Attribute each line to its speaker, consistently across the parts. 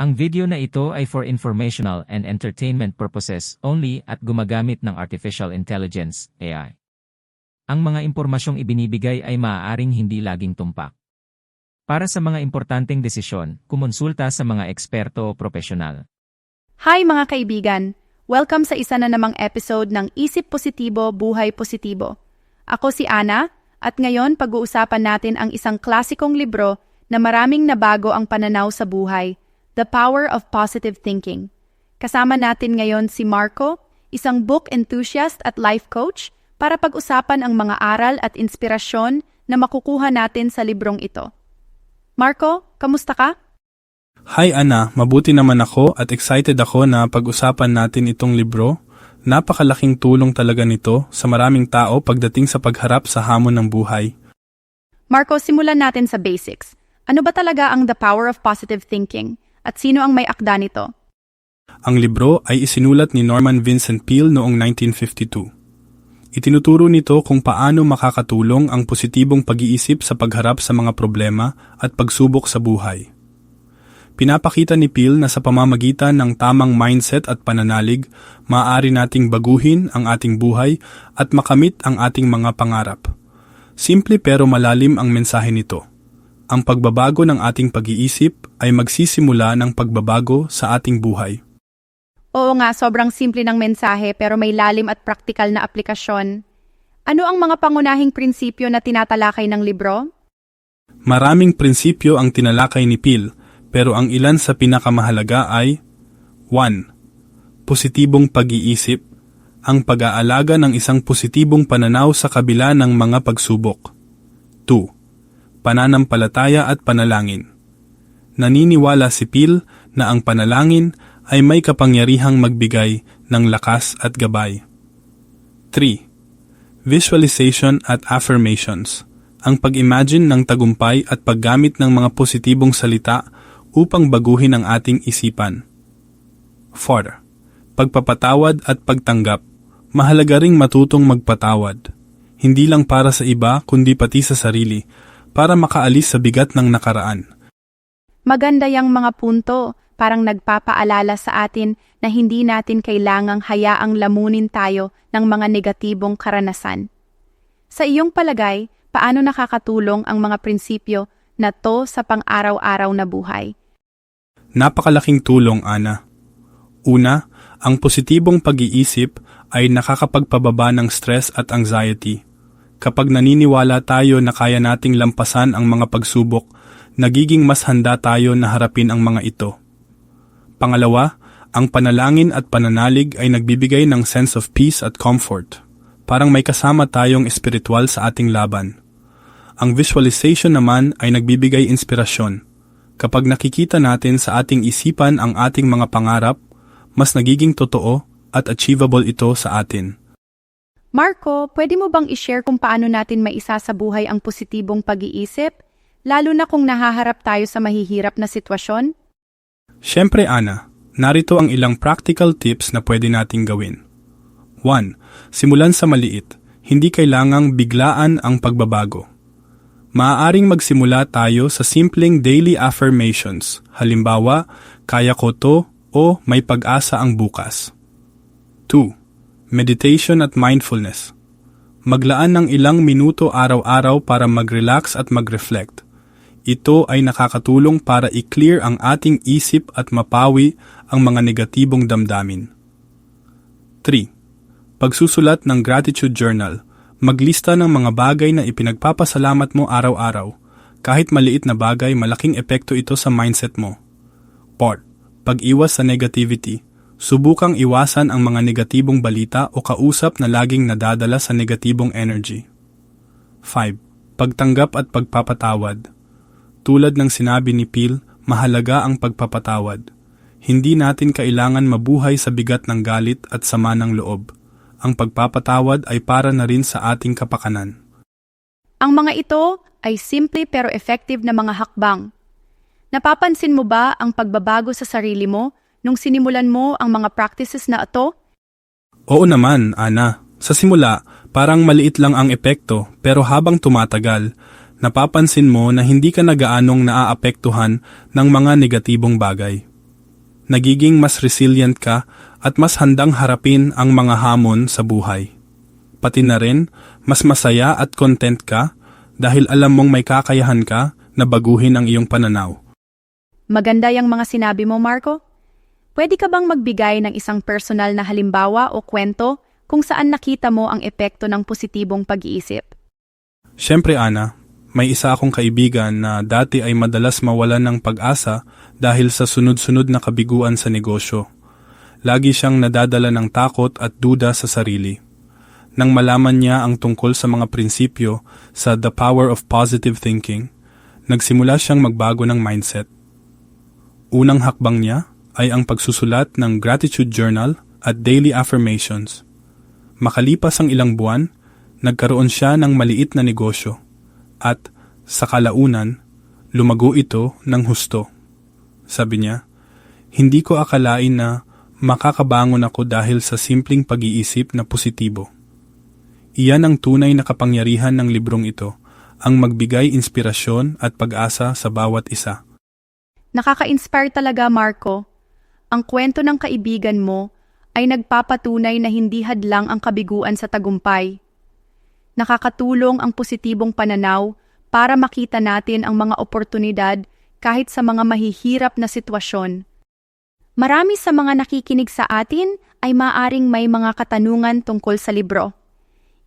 Speaker 1: Ang video na ito ay for informational and entertainment purposes only at gumagamit ng Artificial Intelligence, AI. Ang mga impormasyong ibinibigay ay maaaring hindi laging tumpak. Para sa mga importanteng desisyon, kumonsulta sa mga eksperto o profesional.
Speaker 2: Hi mga kaibigan! Welcome sa isa na namang episode ng Isip Positibo, Buhay Positibo. Ako si Ana, at ngayon pag-uusapan natin ang isang klasikong libro na maraming nabago ang pananaw sa buhay, The Power of Positive Thinking. Kasama natin ngayon si Marco, isang book enthusiast at life coach, para pag-usapan ang mga aral at inspirasyon na makukuha natin sa librong ito. Marco, kamusta ka?
Speaker 3: Hi Ana, mabuti naman ako at excited ako na pag-usapan natin itong libro. Napakalaking tulong talaga nito sa maraming tao pagdating sa pagharap sa hamon ng buhay.
Speaker 2: Marco, simulan natin sa basics. Ano ba talaga ang The Power of Positive Thinking? At sino ang may akda nito?
Speaker 3: Ang libro ay isinulat ni Norman Vincent Peale noong 1952. Itinuturo nito kung paano makakatulong ang positibong pag-iisip sa pagharap sa mga problema at pagsubok sa buhay. Pinapakita ni Peale na sa pamamagitan ng tamang mindset at pananalig, maaari nating baguhin ang ating buhay at makamit ang ating mga pangarap. Simple pero malalim ang mensahe nito. Ang pagbabago ng ating pag-iisip ay magsisimula ng pagbabago sa ating buhay.
Speaker 2: Oo nga, sobrang simple ng mensahe pero may lalim at praktikal na aplikasyon. Ano ang mga pangunahing prinsipyo na tinatalakay ng libro?
Speaker 3: Maraming prinsipyo ang tinalakay ni Peale, pero ang ilan sa pinakamahalaga ay 1. Positibong pag-iisip, ang pag-aalaga ng isang positibong pananaw sa kabila ng mga pagsubok. 2. Pananampalataya at panalangin. Naniniwala si Peale na ang panalangin ay may kapangyarihang magbigay ng lakas at gabay. 3. Visualization at affirmations. Ang pag-imagine ng tagumpay at paggamit ng mga positibong salita upang baguhin ang ating isipan. 4. Pagpapatawad at pagtanggap. Mahalaga ring matutong magpatawad. Hindi lang para sa iba kundi pati sa sarili para makaalis sa bigat ng nakaraan.
Speaker 2: Maganda yung mga punto, parang nagpapaalala sa atin na hindi natin kailangang hayaang lamunin tayo ng mga negatibong karanasan. Sa iyong palagay, paano nakakatulong ang mga prinsipyo na to sa pang-araw-araw na buhay?
Speaker 3: Napakalaking tulong, Ana. Una, ang positibong pag-iisip ay nakakapagpababa ng stress at anxiety. Kapag naniniwala tayo na kaya nating lampasan ang mga pagsubok, nagiging mas handa tayo na harapin ang mga ito. Pangalawa, ang panalangin at pananalig ay nagbibigay ng sense of peace at comfort. Parang may kasama tayong espiritual sa ating laban. Ang visualization naman ay nagbibigay inspirasyon. Kapag nakikita natin sa ating isipan ang ating mga pangarap, mas nagiging totoo at achievable ito sa atin.
Speaker 2: Marco, pwede mo bang i-share kung paano natin maisa sa buhay ang positibong pag-iisip, lalo na kung nahaharap tayo sa mahihirap na sitwasyon?
Speaker 3: Siyempre, Ana, narito ang ilang practical tips na pwede nating gawin. 1. Simulan sa maliit. Hindi kailangang biglaan ang pagbabago. Maaaring magsimula tayo sa simpleng daily affirmations. Halimbawa, kaya ko to o may pag-asa ang bukas. 2. Meditation at mindfulness. Maglaan ng ilang minuto araw-araw para mag-relax at mag-reflect. Ito ay nakakatulong para i-clear ang ating isip at mapawi ang mga negatibong damdamin. 3. Pagsusulat ng gratitude journal. Maglista ng mga bagay na ipinagpapasalamat mo araw-araw. Kahit maliit na bagay, malaking epekto ito sa mindset mo. 4. Pag-iwas sa negativity. Subukang iwasan ang mga negatibong balita o kausap na laging nadadala sa negatibong energy. 5. Pagtanggap at pagpapatawad. Tulad ng sinabi ni Peale, mahalaga ang pagpapatawad. Hindi natin kailangan mabuhay sa bigat ng galit at sama ng loob. Ang pagpapatawad ay para na rin sa ating kapakanan.
Speaker 2: Ang mga ito ay simple pero effective na mga hakbang. Napapansin mo ba ang pagbabago sa sarili mo nung sinimulan mo ang mga practices na ito?
Speaker 3: Oo naman, Ana. Sa simula, parang maliit lang ang epekto pero habang tumatagal, napapansin mo na hindi ka nagaanong naaapektuhan ng mga negatibong bagay. nagiging mas resilient ka at mas handang harapin ang mga hamon sa buhay. Pati na rin, mas masaya at content ka dahil alam mong may kakayahan ka na baguhin ang iyong pananaw.
Speaker 2: Maganda yung mga sinabi mo, Marco. Pwede ka bang magbigay ng isang personal na halimbawa o kwento kung saan nakita mo ang epekto ng positibong pag-iisip?
Speaker 3: Siyempre Ana, may isa akong kaibigan na dati ay madalas mawalan ng pag-asa dahil sa sunod-sunod na kabiguan sa negosyo. Lagi siyang nadadala ng takot at duda sa sarili. Nang malaman niya ang tungkol sa mga prinsipyo sa The Power of Positive Thinking, nagsimula siyang magbago ng mindset. Unang hakbang niya ay ang pagsusulat ng gratitude journal at daily affirmations. Makalipas ang ilang buwan, nagkaroon siya ng maliit na negosyo at sa kalaunan, lumago ito ng husto. Sabi niya, hindi ko akalain na makakabangon ako dahil sa simpleng pag-iisip na positibo. Iyan ang tunay na kapangyarihan ng librong ito, ang magbigay inspirasyon at pag-asa sa bawat isa.
Speaker 2: Nakaka-inspire talaga, Marco. Ang kwento ng kaibigan mo ay nagpapatunay na hindi hadlang ang kabiguan sa tagumpay. Nakakatulong ang positibong pananaw para makita natin ang mga oportunidad kahit sa mga mahihirap na sitwasyon. Marami sa mga nakikinig sa atin ay maaring may mga katanungan tungkol sa libro.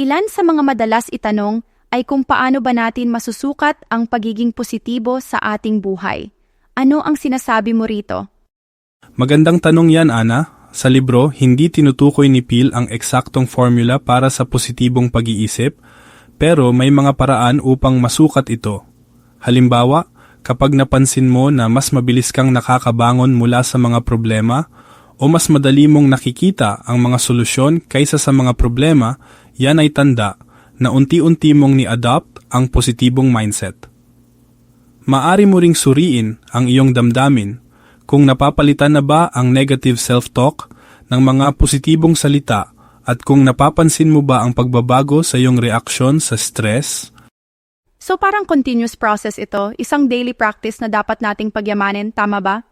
Speaker 2: Ilan sa mga madalas itanong ay kung paano ba natin masusukat ang pagiging positibo sa ating buhay. Ano ang sinasabi mo rito?
Speaker 3: Magandang tanong yan, Ana. Sa libro, hindi tinutukoy ni Phil ang eksaktong formula para sa positibong pag-iisip, pero may mga paraan upang masukat ito. Halimbawa, kapag napansin mo na mas mabilis kang nakakabangon mula sa mga problema o mas madali mong nakikita ang mga solusyon kaysa sa mga problema, yan ay tanda na unti-unti mong ni-adopt ang positibong mindset. Maari mo ring suriin ang iyong damdamin kung napapalitan na ba ang negative self-talk ng mga positibong salita at kung napapansin mo ba ang pagbabago sa iyong reaksyon sa stress,
Speaker 2: So parang continuous process ito, isang daily practice na dapat nating pagyamanin, tama ba?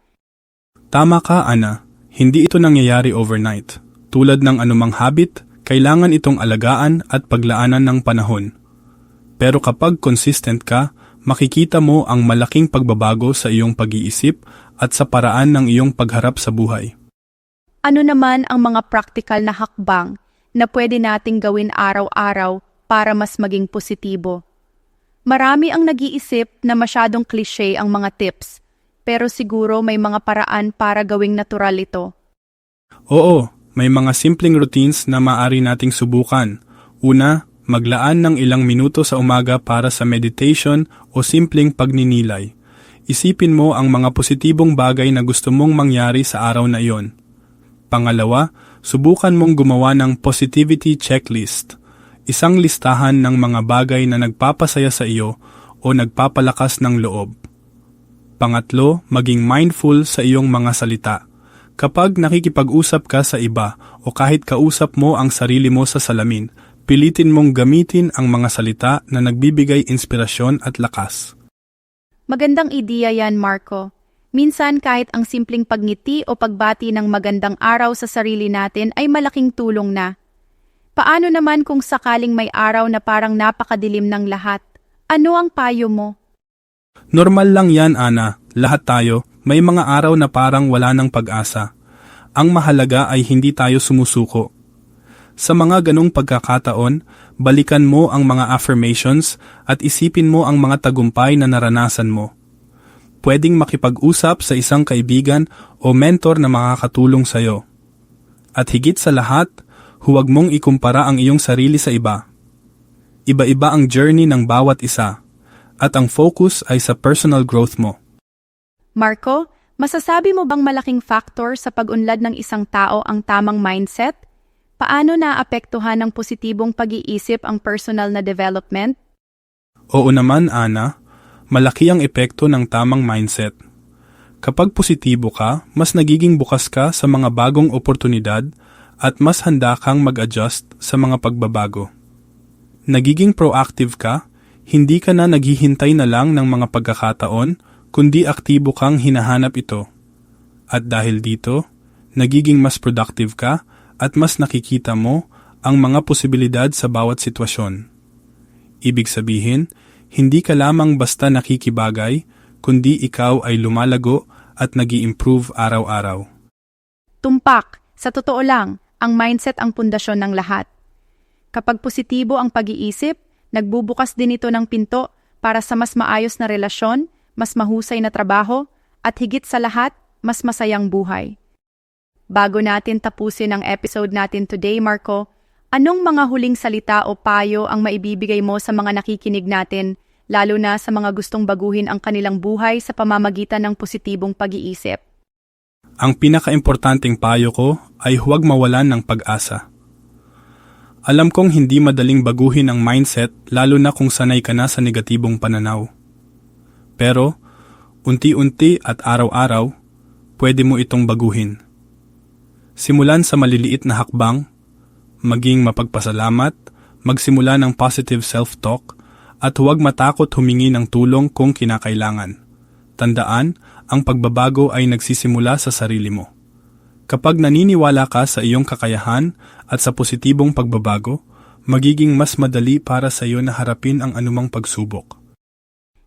Speaker 3: Tama ka, Ana. Hindi ito nangyayari overnight. Tulad ng anumang habit, kailangan itong alagaan at paglaanan ng panahon. Pero kapag consistent ka, makikita mo ang malaking pagbabago sa iyong pag-iisip at sa paraan ng iyong pagharap sa buhay.
Speaker 2: Ano naman ang mga practical na hakbang na pwede nating gawin araw-araw para mas maging positibo? Marami ang nag-iisip na masyadong cliche ang mga tips, pero siguro may mga paraan para gawing natural ito.
Speaker 3: Oo, may mga simpleng routines na maaari nating subukan. Una, maglaan ng ilang minuto sa umaga para sa meditation o simpleng pagninilay. Isipin mo ang mga positibong bagay na gusto mong mangyari sa araw na iyon. Pangalawa, subukan mong gumawa ng positivity checklist. Isang listahan ng mga bagay na nagpapasaya sa iyo o nagpapalakas ng loob. Pangatlo, maging mindful sa iyong mga salita. Kapag nakikipag-usap ka sa iba o kahit kausap mo ang sarili mo sa salamin, pilitin mong gamitin ang mga salita na nagbibigay inspirasyon at lakas.
Speaker 2: Magandang ideya yan, Marco. Minsan kahit ang simpleng pagngiti o pagbati ng magandang araw sa sarili natin ay malaking tulong na. Paano naman kung sakaling may araw na parang napakadilim ng lahat? Ano ang payo mo?
Speaker 3: Normal lang yan, Ana. Lahat tayo, may mga araw na parang wala ng pag-asa. Ang mahalaga ay hindi tayo sumusuko. Sa mga ganong pagkakataon, balikan mo ang mga affirmations at isipin mo ang mga tagumpay na naranasan mo. Pwedeng makipag-usap sa isang kaibigan o mentor na makakatulong sa iyo. At higit sa lahat, huwag mong ikumpara ang iyong sarili sa iba. Iba-iba ang journey ng bawat isa, at ang focus ay sa personal growth mo.
Speaker 2: Marco, masasabi mo bang malaking factor sa pag-unlad ng isang tao ang tamang mindset? Paano naapektuhan ng positibong pag-iisip ang personal na development?
Speaker 3: Oo naman, Ana. Malaki ang epekto ng tamang mindset. Kapag positibo ka, mas nagiging bukas ka sa mga bagong oportunidad at mas handa kang mag-adjust sa mga pagbabago. Nagiging proactive ka, hindi ka na naghihintay na lang ng mga pagkakataon, kundi aktibo kang hinahanap ito. At dahil dito, nagiging mas productive ka at mas nakikita mo ang mga posibilidad sa bawat sitwasyon. Ibig sabihin, hindi ka lamang basta nakikibagay, kundi ikaw ay lumalago at nag improve araw-araw.
Speaker 2: Tumpak, sa totoo lang, ang mindset ang pundasyon ng lahat. Kapag positibo ang pag-iisip, nagbubukas din ito ng pinto para sa mas maayos na relasyon, mas mahusay na trabaho, at higit sa lahat, mas masayang buhay. Bago natin tapusin ang episode natin today, Marco, anong mga huling salita o payo ang maibibigay mo sa mga nakikinig natin, lalo na sa mga gustong baguhin ang kanilang buhay sa pamamagitan ng positibong pag-iisip?
Speaker 3: Ang pinakaimportanteng payo ko ay huwag mawalan ng pag-asa. Alam kong hindi madaling baguhin ang mindset lalo na kung sanay ka na sa negatibong pananaw. Pero, unti-unti at araw-araw, pwede mo itong baguhin. Simulan sa maliliit na hakbang, maging mapagpasalamat, magsimula ng positive self-talk, at huwag matakot humingi ng tulong kung kinakailangan. Tandaan, ang pagbabago ay nagsisimula sa sarili mo. Kapag naniniwala ka sa iyong kakayahan at sa positibong pagbabago, magiging mas madali para sa iyo na harapin ang anumang pagsubok.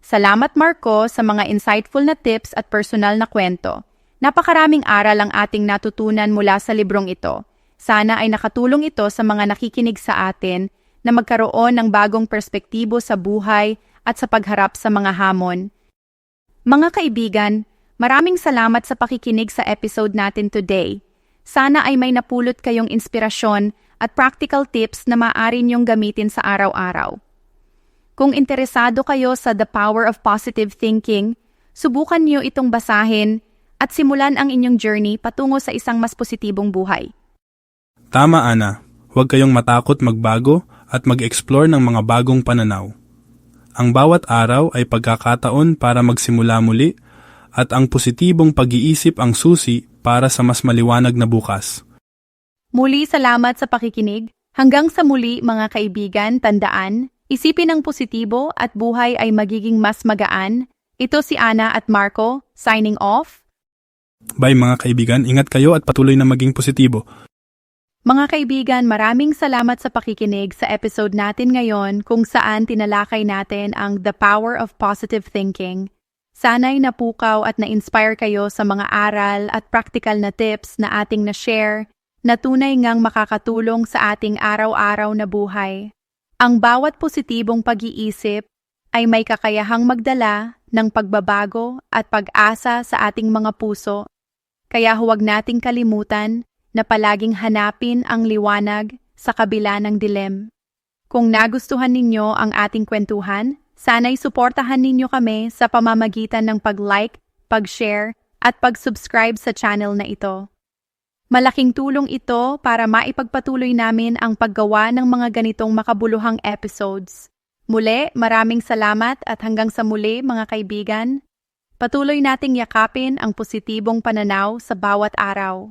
Speaker 2: Salamat Marco sa mga insightful na tips at personal na kwento. Napakaraming aral ang ating natutunan mula sa librong ito. Sana ay nakatulong ito sa mga nakikinig sa atin na magkaroon ng bagong perspektibo sa buhay at sa pagharap sa mga hamon. Mga kaibigan, maraming salamat sa pakikinig sa episode natin today. Sana ay may napulot kayong inspirasyon at practical tips na maaari niyong gamitin sa araw-araw. Kung interesado kayo sa The Power of Positive Thinking, subukan niyo itong basahin at simulan ang inyong journey patungo sa isang mas positibong buhay.
Speaker 3: Tama, Ana. Huwag kayong matakot magbago at mag-explore ng mga bagong pananaw. Ang bawat araw ay pagkakataon para magsimula muli at ang positibong pag-iisip ang susi para sa mas maliwanag na bukas.
Speaker 2: Muli salamat sa pakikinig. Hanggang sa muli mga kaibigan, tandaan, isipin ang positibo at buhay ay magiging mas magaan. Ito si Ana at Marco, signing off.
Speaker 3: Bye mga kaibigan, ingat kayo at patuloy na maging positibo.
Speaker 2: Mga kaibigan, maraming salamat sa pakikinig sa episode natin ngayon kung saan tinalakay natin ang The Power of Positive Thinking. Sana'y napukaw at na-inspire kayo sa mga aral at practical na tips na ating na-share na tunay ngang makakatulong sa ating araw-araw na buhay. Ang bawat positibong pag-iisip ay may kakayahang magdala ng pagbabago at pag-asa sa ating mga puso. Kaya huwag nating kalimutan na palaging hanapin ang liwanag sa kabila ng dilem. Kung nagustuhan ninyo ang ating kwentuhan, sana'y suportahan ninyo kami sa pamamagitan ng pag-like, pag-share, at pag-subscribe sa channel na ito. Malaking tulong ito para maipagpatuloy namin ang paggawa ng mga ganitong makabuluhang episodes. Muli, maraming salamat at hanggang sa muli mga kaibigan. Patuloy nating yakapin ang positibong pananaw sa bawat araw.